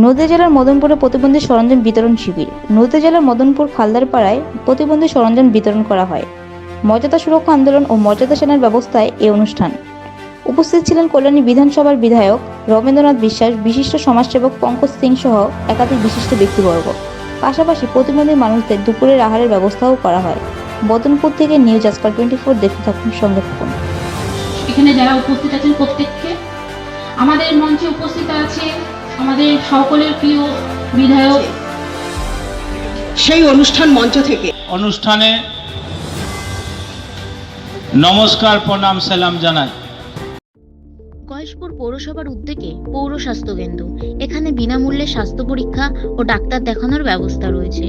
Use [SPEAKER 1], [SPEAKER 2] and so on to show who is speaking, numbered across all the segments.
[SPEAKER 1] নদীয়া জেলার মদনপুরে প্রতিবন্ধী সরঞ্জাম বিতরণ শিবির। নদীয়া জেলার মদনপুর খালদার পাড়ায় প্রতিবন্ধী সরঞ্জাম বিতরণ করা হয়। মর্যাদা সুরক্ষা আন্দোলন ও মর্যাদা সেনার ব্যবস্থায় এই অনুষ্ঠান। উপস্থিত ছিলেন কল্যাণী বিধানসভার বিধায়ক রবীন্দ্রনাথ বিশ্বাস, বিশিষ্ট সমাজসেবক পঙ্কজ সিং সহ একাধিক বিশিষ্ট ব্যক্তিবর্গ। পাশাপাশি প্রতিবন্ধী মানুষদের দুপুরের আহারের ব্যবস্থাও করা হয়। বদনপুর থেকে নিউজ আজকাল টোয়েন্টি ফোর দেখতে থাকুন থাকুন।
[SPEAKER 2] এখানে যারা উপস্থিত আছেন প্রত্যেককে, আমাদের মঞ্চে উপস্থিত আছে আমাদের সকলের প্রিয় বিধায়ক।
[SPEAKER 3] সেই অনুষ্ঠান মঞ্চ থেকে।
[SPEAKER 4] অনুষ্ঠানে নমস্কার প্রণাম সালাম জানাই।
[SPEAKER 5] গয়েশপুর পৌরসভার উদ্যোগে পৌর স্বাস্থ্য কেন্দ্র এখানে বিনামূল্যে স্বাস্থ্য পরীক্ষা ও ডাক্তার দেখানোর ব্যবস্থা রয়েছে।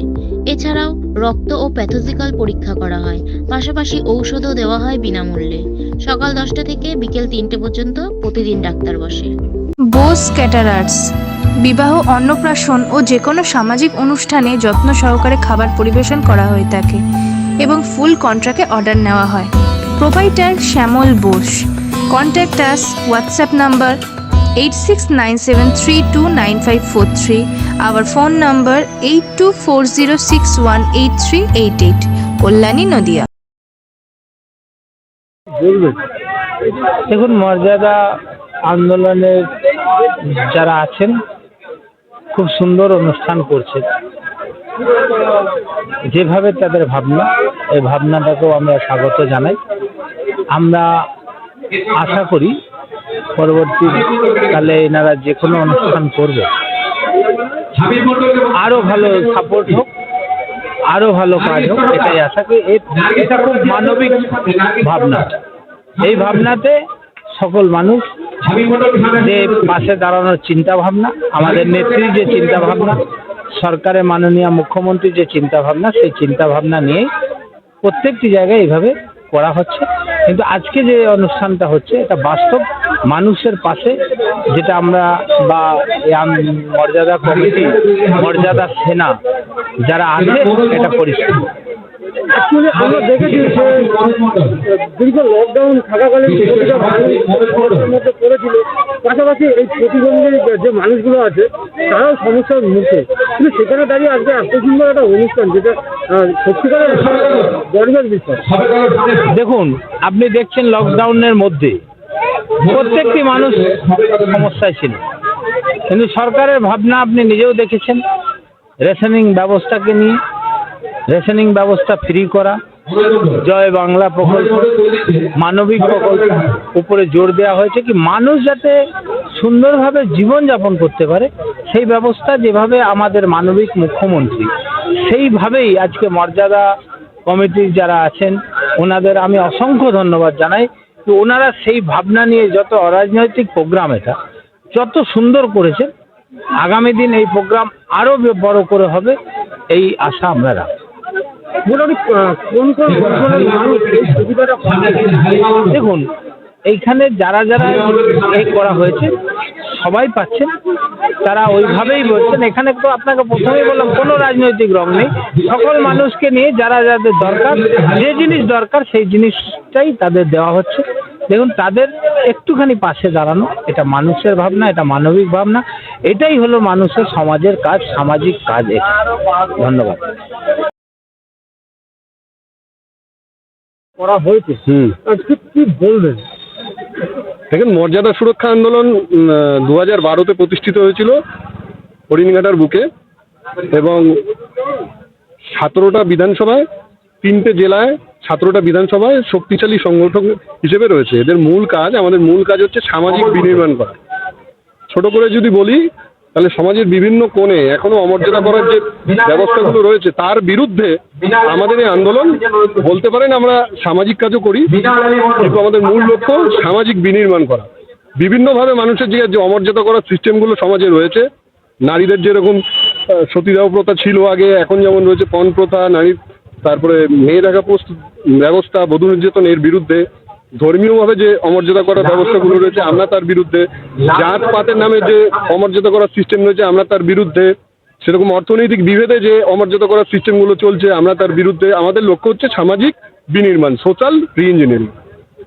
[SPEAKER 5] এছাড়াও রক্ত ও প্যাথোজিক্যাল পরীক্ষা করা হয়। পাশাপাশি ঔষধও দেওয়া হয় বিনামূল্যে। সকাল দশটা থেকে বিকেল তিনটে পর্যন্ত প্রতিদিন ডাক্তার বসে।
[SPEAKER 6] বোস ক্যাটারার্স। বিবাহ, অন্নপ্রাশন ও যে কোনো সামাজিক অনুষ্ঠানে যত্ন সহকারে খাবার পরিবেশন করা হয়ে থাকে এবং ফুল কন্ট্রাক্টে অর্ডার নেওয়া হয়। Provider Shyamal Bose. Contact us, WhatsApp number eight six nine seven three two nine five four three. Our phone number eight two four zero six one eight three eight eight. Kalyani Nadia.
[SPEAKER 7] দেখুন, মর্যাদা আন্দোলনের যারা আছেন, খুব সুন্দর অনুষ্ঠান করছেন যেভাবে তাদের ভাবনা, এই ভাবনাটাকেও আমরা স্বাগত জানাই। আমরা আশা করি পরবর্তী পরবর্তীকালে এনারা যে কোনো অনুষ্ঠান করবে। আরও ভালো সাপোর্ট হোক, আরও ভালো কাজ হোক, এটাই আশা করি। এটা খুব মানবিক ভাবনা। এই ভাবনাতে সকল মানুষ যে পাশে দাঁড়ানোর চিন্তা ভাবনা আমাদের নেত্রীর যে চিন্তা ভাবনা সরকারের মাননীয় মুখ্যমন্ত্রীর যে চিন্তা ভাবনা সেই চিন্তা ভাবনা নিয়েই প্রত্যেকটি জায়গায় এইভাবে করা হচ্ছে। কিন্তু আজকে যে অনুষ্ঠানটা হচ্ছে এটা বাস্তব মানুষের পাশে যেটা আমরা বা মর্যাদা কমিটি মর্যাদা সেনা যারা আছে এটা পরিষ্কার।
[SPEAKER 8] অ্যাকচুয়ালি আমরা দেখেছি যে দীর্ঘ লকডাউন থাকাকালীন প্রতিটা মানুষ সমস্যার মধ্যে পড়েছিল। পাশাপাশি এই প্রতিবন্ধী যে মানুষগুলো আছে, তারাও সমস্যার মুখে। কিন্তু সেখানে দাঁড়িয়ে আজকে এত সুন্দর একটা অনুষ্ঠান, যেটা সত্যিকারের গর্বের বিষয়।
[SPEAKER 7] দেখুন, আপনি দেখছেন লকডাউনের মধ্যে প্রত্যেকটি মানুষ সমস্যায় ছিল। কিন্তু সরকারের ভাবনা আপনি নিজেও দেখেছেন। রেশনিং ব্যবস্থাকে নিয়ে রেশনিং ব্যবস্থা ফ্রি করা। জয় বাংলা প্রকল্প। মানবিক প্রকল্প উপরে জোর দেওয়া হয়েছে কি মানুষ যাতে সুন্দরভাবে জীবনযাপন করতে পারে, সেই ব্যবস্থা যেভাবে আমাদের মানবিক মুখ্যমন্ত্রী, সেইভাবেই আজকে মর্যাদা কমিটির যারা আছেন, ওনাদের আমি অসংখ্য ধন্যবাদ জানাই তো ওনারা সেই ভাবনা নিয়ে যত অরাজনৈতিক প্রোগ্রাম এটা, যত সুন্দর করেছেন, আগামী দিন এই প্রোগ্রাম আরও বড় করে হবে, এই আশা আমরা রাখি
[SPEAKER 8] মোটামুটি কোন কোন মানুষ এই সুবিধাটা
[SPEAKER 7] দেখুন, এইখানে যারা যারা এই করা হয়েছে, সবাই পাচ্ছেন। তারা ওইভাবেই বলছেন, এখানে তো আপনাকে প্রথমেই বললাম, কোনো রাজনৈতিক রং নেই। সকল মানুষকে নিয়ে যারা যাদের দরকার, যে জিনিস দরকার, সেই জিনিসটাই তাদের দেওয়া হচ্ছে। দেখুন, তাদের একটুখানি পাশে দাঁড়ানো, এটা মানুষের ভাবনা, এটা মানবিক ভাবনা। এটাই হলো মানুষের সমাজের কাজ, সামাজিক কাজ ধন্যবাদ।
[SPEAKER 8] করা হয়েছে। আজকে কি বলবেন?
[SPEAKER 9] দেখেন মর্যাদা সুরক্ষা আন্দোলন দু হাজার বারোতে প্রতিষ্ঠিত হয়েছিল হরিণঘাটার বুকে এবং সতেরোটা বিধানসভায় তিনটে জেলায় সতেরোটা বিধানসভায় শক্তিশালী সংগঠন হিসেবে রয়েছে। এদের মূল কাজ আমাদের মূল কাজ হচ্ছে সামাজিক বিনির্মাণ করা। ছোট করে যদি বলি তাহলে সমাজের বিভিন্ন কোণে এখনও অমর্যাদা করার যে ব্যবস্থাগুলো রয়েছে, তার বিরুদ্ধে আমাদের এই আন্দোলন বলতে পারেন আমরা সামাজিক কাজও করি, কিন্তু আমাদের মূল লক্ষ্য সামাজিক বিনির্মাণ করা। বিভিন্নভাবে মানুষের যে যে অমর্যাদা করার সিস্টেমগুলো সমাজে রয়েছে, নারীদের যেরকম সতীদাহ প্রথা ছিল আগে, এখন যেমন রয়েছে পণ প্রথা, নারীর, তারপরে মেয়ে দেখা পোস্ট ব্যবস্থা, বধূ নির্যাতন এর বিরুদ্ধে ধর্মীয়ভাবে যে অমর্যাদা করার ব্যবস্থাগুলো রয়েছে আমরা তার বিরুদ্ধে জাত পাতের নামে যে অমর্যাদা করার সিস্টেম রয়েছে আমরা তার বিরুদ্ধে সেরকম অর্থনৈতিক বিভেদে যে অমর্যাদা করার সিস্টেমগুলো চলছে আমরা তার বিরুদ্ধে আমাদের লক্ষ্য হচ্ছে সামাজিক বিনির্মাণ সোশ্যাল রি ইঞ্জিনিয়ারিং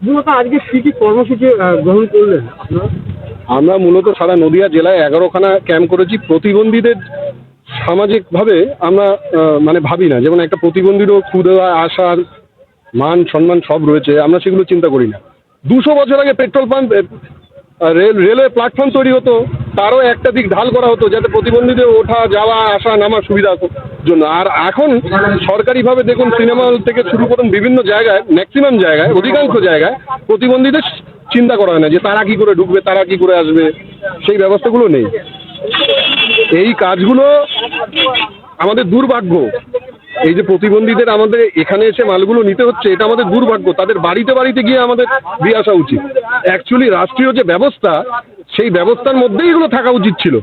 [SPEAKER 8] মূলত আজকে কি কি কর্মসূচি গ্রহণ করলেন
[SPEAKER 9] আমরা মূলত সারা নদিয়া জেলায় এগারোখানা ক্যাম্প করেছি প্রতিবন্ধীদের সামাজিকভাবে আমরা মানে ভাবি না। যেমন একটা প্রতিবন্ধীরও ক্ষুদা আশার মান, সম্মান সব রয়েছে, আমরা সেগুলো চিন্তা করি না। দুশো বছর আগে petrol pump rail railway platform তৈরি হতো, তারও একটা দিক ঢাল করা হতো, যাতে প্রতিবন্ধীদের ওঠা, যাওয়া, আসা নামার সুবিধা হতো জন্য। আর এখন সরকারিভাবে দেখুন, সিনেমা হল থেকে শুরু করুন বিভিন্ন জায়গায় ম্যাক্সিমাম জায়গায়, অধিকাংশ জায়গায় প্রতিবন্ধীদের চিন্তা করা হয় না যে তারা কি করে ঢুকবে, তারা কি করে আসবে, সেই ব্যবস্থাগুলো নেই। এই কাজগুলো আমাদের দুর্ভাগ্য। এই যে প্রতিবন্ধীদের আমাদের এখানে এসে মালগুলো নিতে হচ্ছে, এটা আমাদের দুর্ভাগ্য। তাদের বাড়িতে বাড়িতে গিয়ে আমাদের দিয়ে আসা উচিত। অ্যাকচুয়ালি রাষ্ট্রীয় যে ব্যবস্থা, সেই ব্যবস্থার মধ্যেই এগুলো থাকা উচিত ছিল।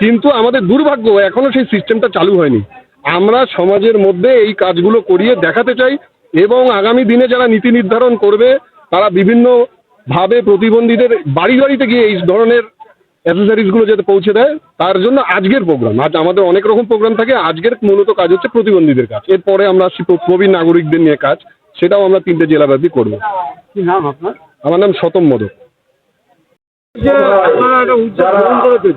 [SPEAKER 9] কিন্তু আমাদের দুর্ভাগ্য, এখনও সেই সিস্টেমটা চালু হয়নি। আমরা সমাজের মধ্যে এই কাজগুলো করিয়ে দেখাতে চাই এবং আগামী দিনে যারা নীতি নির্ধারণ করবে, তারা বিভিন্ন ভাবে প্রতিবন্ধীদের বাড়ি বাড়িতে গিয়ে এই ধরনের অ্যাসেসারিজগুলো যাতে পৌঁছে দেয় তার জন্য আজকের প্রোগ্রাম আজ আমাদের অনেক রকম প্রোগ্রাম থাকে আজকের মূলত কাজ হচ্ছে প্রতিবন্ধীদের কাজ। এরপরে আমরা আসছি প্রবীণ নাগরিকদের নিয়ে কাজ সেটাও আমরা তিনটে জেলাব্যাপী করব।
[SPEAKER 10] কি নাম আপনার?
[SPEAKER 9] আমার নাম শতম মদক।
[SPEAKER 10] যে আপনারা একটা উদ্যোগ গ্রহণ করেছেন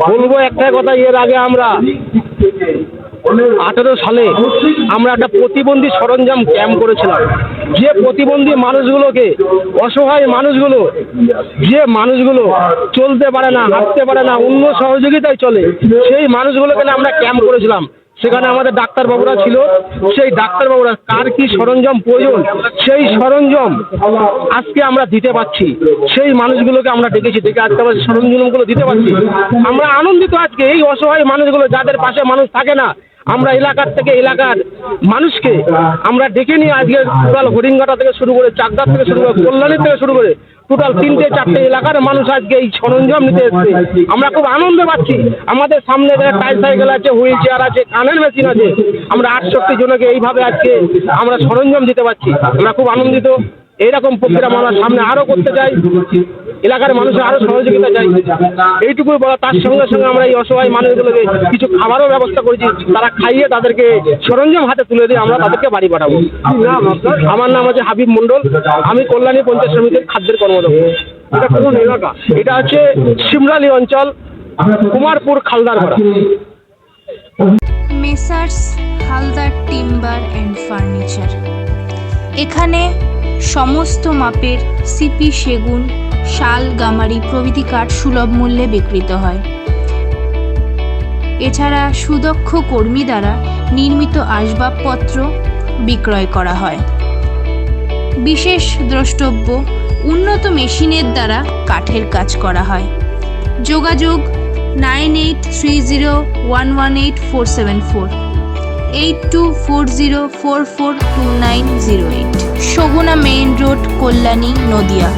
[SPEAKER 8] বলব একটা কথা এর আগে আমরা আঠেরো সালে আমরা একটা প্রতিবন্ধী সরঞ্জাম ক্যাম্প করেছিলাম। যে প্রতিবন্ধী মানুষগুলোকে, অসহায় মানুষগুলো, যে মানুষগুলো চলতে পারে না, হাঁটতে পারে না, অন্য সহযোগিতায় চলে, সেই মানুষগুলোকে আমরা ক্যাম্প করেছিলাম। সেখানে আমাদের ডাক্তারবাবুরা ছিল। সেই ডাক্তারবাবুরা, কার কি সরঞ্জাম প্রয়োজন, সেই সরঞ্জাম আজকে আমরা দিতে পারছি। সেই মানুষগুলোকে আমরা ডেকেছি, ডেকে আজকে আমরা সরঞ্জামগুলো দিতে পারছি। আমরা আনন্দিত আজকে এই অসহায় মানুষগুলো, যাদের পাশে মানুষ থাকে না। আমরা এলাকার থেকে এলাকার মানুষকে আমরা ডেকে নিয়ে আজকে টোটাল হরিণঘাটা থেকে শুরু করে চাকদার থেকে শুরু করে কল্যাণী থেকে শুরু করে টোটাল তিনটে চারটে এলাকার মানুষ আজকে এই সরঞ্জাম নিতে এসছে। আমরা খুব আনন্দ পাচ্ছি। আমাদের সামনে টাইল সাইকেল আছে হুইল চেয়ার আছে কানের মেশিন আছে আমরা আটষট্টি জনকে এইভাবে আজকে আমরা সরঞ্জাম দিতে পারছি। আমরা খুব আনন্দিত। এইরকম প্রক্রিয়া আমরা সামনে আরও করতে চাই। এলাকার মানুষের আরও সহযোগিতা চাই। এইটুকুই বলা, তার সঙ্গে সঙ্গে আমরা এই অসহায় মানুষগুলোকে কিছু খাবারও ব্যবস্থা করেছি। তারা খাইয়ে তাদেরকে সরঞ্জাম হাতে তুলে দিয়ে আমরা তাদেরকে বাড়ি পাঠাবো। আমার নাম হচ্ছে হাবিব মন্ডল আমি কল্যাণী পঞ্চায়েত সমিতির খাদ্যের কর্মদক্ষ।
[SPEAKER 10] এটা কোন এলাকা?
[SPEAKER 8] এটা হচ্ছে সিমরালি অঞ্চল, Kumarpur Khaldarpara.
[SPEAKER 6] Messrs Haldar timber and furniture. এখানে সমস্ত মাপের সিপি সেগুন, শাল, গামারি প্রভৃতি কাঠ সুলভ মূল্যে বিক্রিত হয়। এছাড়া সুদক্ষ কর্মী দ্বারা নির্মিত আসবাবপত্র বিক্রয় করা হয়। বিশেষ দ্রষ্টব্য, উন্নত মেশিনের দ্বারা কাঠের কাজ করা হয়। যোগাযোগ nine eight three zero one one eight four seven four. Eight two four zero four four two nine zero eight Saguna main road, Kalyani, Nadia.